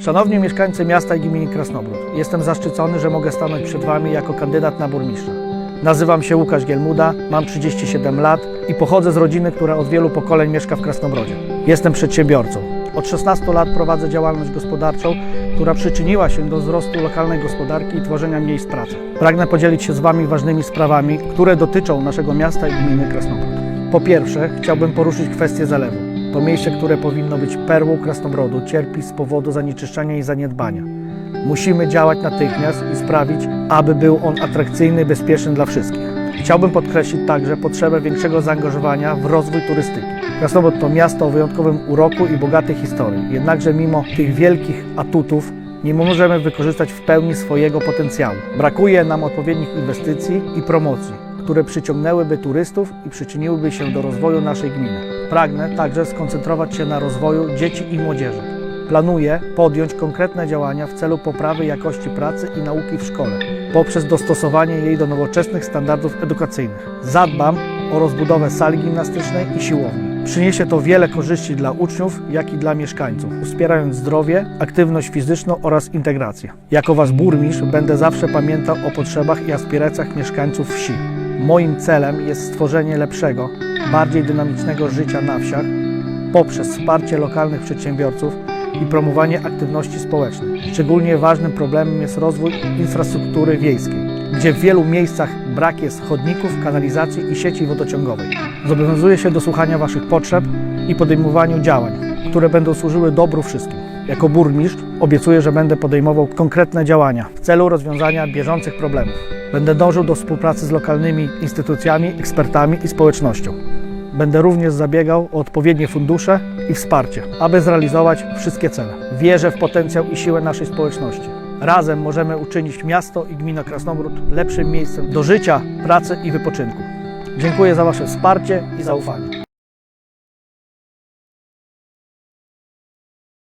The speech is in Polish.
Szanowni mieszkańcy miasta i gminy Krasnobród, jestem zaszczycony, że mogę stanąć przed Wami jako kandydat na burmistrza. Nazywam się Łukasz Gielmuda, mam 37 lat i pochodzę z rodziny, która od wielu pokoleń mieszka w Krasnobrodzie. Jestem przedsiębiorcą. Od 16 lat prowadzę działalność gospodarczą, która przyczyniła się do wzrostu lokalnej gospodarki i tworzenia miejsc pracy. Pragnę podzielić się z Wami ważnymi sprawami, które dotyczą naszego miasta i gminy Krasnobród. Po pierwsze, chciałbym poruszyć kwestię zalewu. To miejsce, które powinno być perłą Krasnobrodu, cierpi z powodu zanieczyszczenia i zaniedbania. Musimy działać natychmiast i sprawić, aby był on atrakcyjny i bezpieczny dla wszystkich. Chciałbym podkreślić także potrzebę większego zaangażowania w rozwój turystyki. Krasnobród to miasto o wyjątkowym uroku i bogatej historii. Jednakże mimo tych wielkich atutów nie możemy wykorzystać w pełni swojego potencjału. Brakuje nam odpowiednich inwestycji i promocji, które przyciągnęłyby turystów i przyczyniłyby się do rozwoju naszej gminy. Pragnę także skoncentrować się na rozwoju dzieci i młodzieży. Planuję podjąć konkretne działania w celu poprawy jakości pracy i nauki w szkole poprzez dostosowanie jej do nowoczesnych standardów edukacyjnych. Zadbam o rozbudowę sali gimnastycznej i siłowni. Przyniesie to wiele korzyści dla uczniów, jak i dla mieszkańców, wspierając zdrowie, aktywność fizyczną oraz integrację. Jako Wasz burmistrz będę zawsze pamiętał o potrzebach i aspiracjach mieszkańców wsi. Moim celem jest stworzenie lepszego, bardziej dynamicznego życia na wsiach poprzez wsparcie lokalnych przedsiębiorców i promowanie aktywności społecznej. Szczególnie ważnym problemem jest rozwój infrastruktury wiejskiej, gdzie w wielu miejscach brak jest chodników, kanalizacji i sieci wodociągowej. Zobowiązuję się do słuchania Waszych potrzeb i podejmowaniu działań, które będą służyły dobru wszystkim. Jako burmistrz obiecuję, że będę podejmował konkretne działania w celu rozwiązania bieżących problemów. Będę dążył do współpracy z lokalnymi instytucjami, ekspertami i społecznością. Będę również zabiegał o odpowiednie fundusze i wsparcie, aby zrealizować wszystkie cele. Wierzę w potencjał i siłę naszej społeczności. Razem możemy uczynić miasto i gmina Krasnogród lepszym miejscem do życia, pracy i wypoczynku. Dziękuję za Wasze wsparcie i zaufanie.